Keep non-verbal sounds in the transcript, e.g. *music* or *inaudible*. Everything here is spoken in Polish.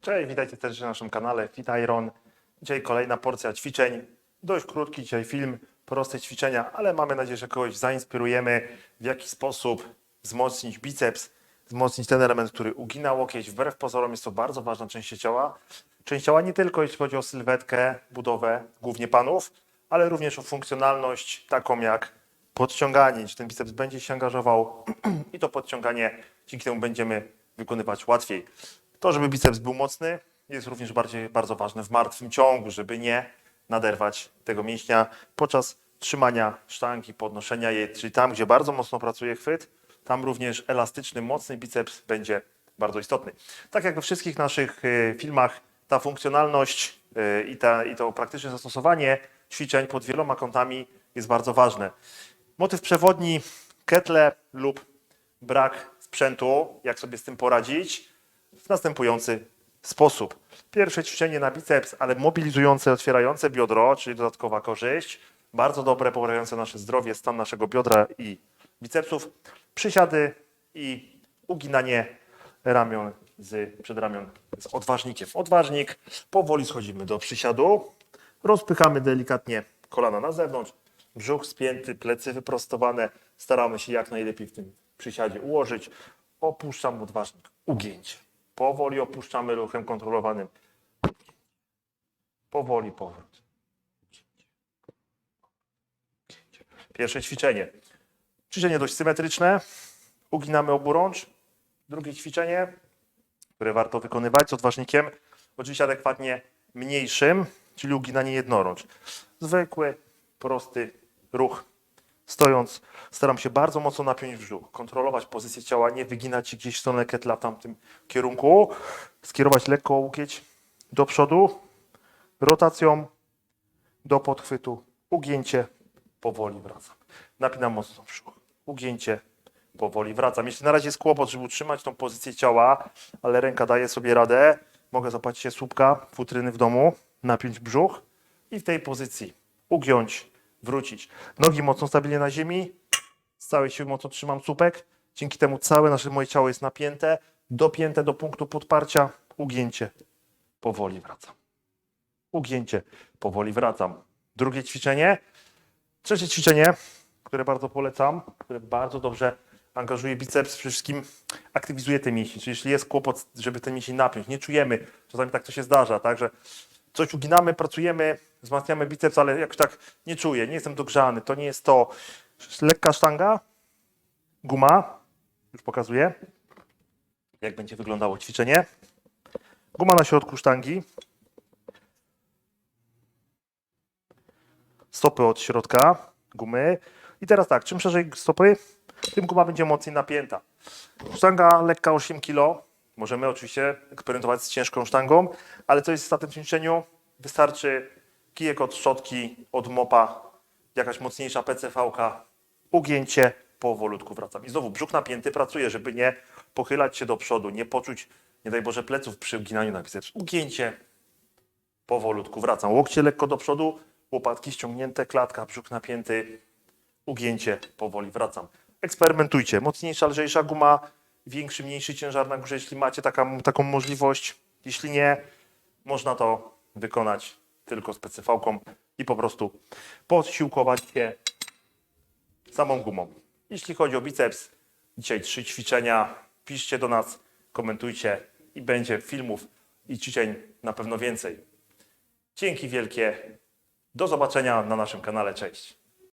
Cześć, witajcie też na naszym kanale Fit Iron. Dzisiaj kolejna porcja ćwiczeń. Dość krótki dzisiaj film, proste ćwiczenia, ale mamy nadzieję, że kogoś zainspirujemy, w jaki sposób wzmocnić biceps, wzmocnić ten element, który ugina łokieć. Wbrew pozorom jest to bardzo ważna część ciała. Część ciała nie tylko jeśli chodzi o sylwetkę, budowę, głównie panów, ale również o funkcjonalność taką jak podciąganie, czy ten biceps będzie się angażował *clears throat* i to podciąganie dzięki temu będziemy wykonywać łatwiej. To, żeby biceps był mocny, jest również bardziej, bardzo ważne w martwym ciągu, żeby nie naderwać tego mięśnia podczas trzymania sztangi, podnoszenia jej, czyli tam, gdzie bardzo mocno pracuje chwyt, tam również elastyczny, mocny biceps będzie bardzo istotny. Tak jak we wszystkich naszych y, filmach, ta funkcjonalność y, i, ta, i to praktyczne zastosowanie ćwiczeń pod wieloma kątami jest bardzo ważne. Motyw przewodni, ketle lub brak sprzętu, jak sobie z tym poradzić, w następujący sposób. Pierwsze ćwiczenie na biceps, ale mobilizujące, otwierające biodro, czyli dodatkowa korzyść. Bardzo dobre, poprawiające nasze zdrowie, stan naszego biodra i bicepsów. Przysiady i uginanie ramion z przedramion z odważnikiem. Odważnik, powoli schodzimy do przysiadu, rozpychamy delikatnie kolana na zewnątrz, brzuch spięty, plecy wyprostowane. Staramy się jak najlepiej w tym przysiadzie ułożyć. Opuszczam odważnik, ugięcie. Powoli opuszczamy ruchem kontrolowanym. Powoli powrót. Pierwsze ćwiczenie. Ćwiczenie dość symetryczne. Uginamy oburącz. Drugie ćwiczenie, które warto wykonywać z odważnikiem, oczywiście adekwatnie mniejszym, czyli uginanie jednorącz. Zwykły, prosty ruch. Stojąc, staram się bardzo mocno napiąć brzuch, kontrolować pozycję ciała, nie wyginać się gdzieś w stronę ketla w tamtym kierunku, skierować lekko łokieć do przodu, rotacją do podchwytu, ugięcie, powoli wracam. Napinam mocno brzuch, ugięcie, powoli wracam. Jeśli na razie jest kłopot, żeby utrzymać tą pozycję ciała, ale ręka daje sobie radę, mogę zapłacić się słupka, futryny w domu, napiąć brzuch i w tej pozycji ugiąć, wrócić. Nogi mocno stabilnie na ziemi, z całej siły mocno trzymam słupek. Dzięki temu całe nasze moje ciało jest napięte, dopięte do punktu podparcia, ugięcie, powoli wracam. Ugięcie, powoli wracam. Drugie ćwiczenie. Trzecie ćwiczenie, które bardzo polecam, które bardzo dobrze angażuje biceps, przede wszystkim aktywizuje te mięśnie. Czyli jeśli jest kłopot, żeby te mięśnie napiąć, nie czujemy, czasami tak to się zdarza, tak, że coś uginamy, pracujemy, wzmacniamy biceps, ale jakoś tak nie czuję, nie jestem dogrzany, to nie jest to. Lekka sztanga, guma, już pokazuję, jak będzie wyglądało ćwiczenie. Guma na środku sztangi. Stopy od środka gumy. I teraz tak, czym szerzej stopy, tym guma będzie mocniej napięta. Sztanga lekka 8 kg. Możemy oczywiście eksperymentować z ciężką sztangą, ale co jest w tym ćwiczeniu? Wystarczy kijek od szczotki, od mopa, jakaś mocniejsza PCV-ka, ugięcie, powolutku wracam. I znowu brzuch napięty pracuje, żeby nie pochylać się do przodu, nie poczuć, nie daj Boże, pleców przy uginaniu na biceps. Ugięcie, powolutku wracam. Łokcie lekko do przodu, łopatki ściągnięte, klatka, brzuch napięty, ugięcie, powoli wracam. Eksperymentujcie. Mocniejsza, lżejsza guma, większy, mniejszy ciężar na górze, jeśli macie taka, taką możliwość. Jeśli nie, można to wykonać tylko z PCV-ką i po prostu podsiłkować się samą gumą. Jeśli chodzi o biceps, dzisiaj trzy ćwiczenia. Piszcie do nas, komentujcie i będzie filmów i ćwiczeń na pewno więcej. Dzięki wielkie. Do zobaczenia na naszym kanale. Cześć.